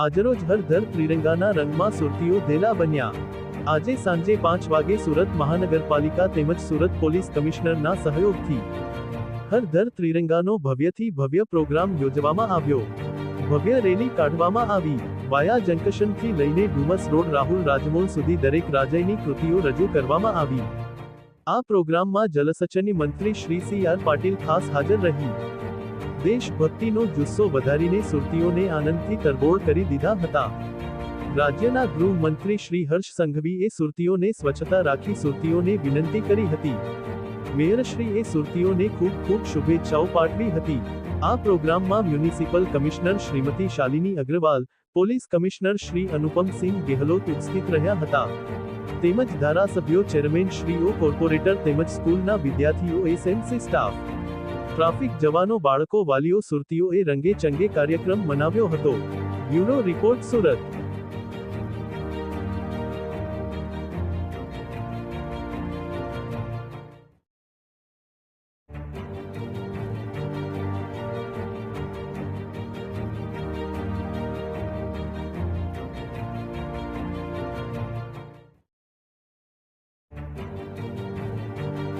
આજરોજ હર ધર ત્રિરંગાના રંગમાં સુરતીઓ ધેલા બન્યા. આજે સાંજે પાંચ વાગે સુરત મહાનગરપાલિકા તેમજ સુરત પોલીસ કમિશનરના સહયોગથી હર ધર ત્રિરંગાનો ભવ્યથી ભવ્ય પ્રોગ્રામ યોજવામાં આવ્યો. ભવ્ય રેલી કાઢવામાં આવી. વાયા જંકશનથી લઈને ડુમસ રોડ રાહુલ રાજમોલ સુધી દરેક રાજયની કૃતિઓ રજૂ કરવામાં આવી. આ પ્રોગ્રામમાં જલસચની મંત્રી શ્રી સી આર પાટીલ ખાસ હાજર રહી. દેશભક્તિનો જુસ્સો વધારીને સુરતીઓને આનંદથી તરબોળ કરી દીધા હતા. રાજ્યના ગૃહમંત્રી શ્રી હર્ષ સંઘવીએ સુરતીઓને સ્વચ્છતા રાખી સુરતીઓને વિનંતી કરી હતી. મેયરશ્રીએ સુરતીઓને ખૂબ ખૂબ શુભેચ્છાઓ પાઠવી હતી. આ પ્રોગ્રામમાં municipal commissioner Shrimati Shalini Agarwal, police commissioner Shri Anupamsinh Gehlot ઉપસ્થિત રહ્યા હતા. તેમજ ધારાસભ્યો ચેરમેન શ્રીઓ, કોર્પોરેટર તેમજ સ્કૂલના વિદ્યાર્થીઓ, એસએમસી સ્ટાફ ટ્રાફિક જવાનો બાળકો વાલીઓ સુરતીઓએ રંગે ચંગે કાર્યક્રમ મનાવ્યો હતો. Bureau report Surat.